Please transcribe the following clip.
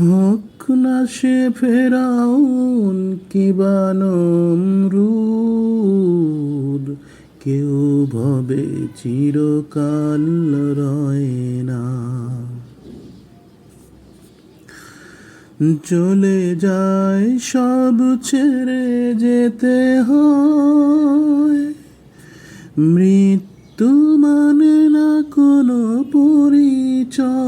হোক না সে ফেরাউন কি বানমরুদ? কেউ ভবে চিরকাল রয় না। চলে যায় সব ছেড়ে যেতে হয়। মৃত্যু মানে না কোনো পরিচয়।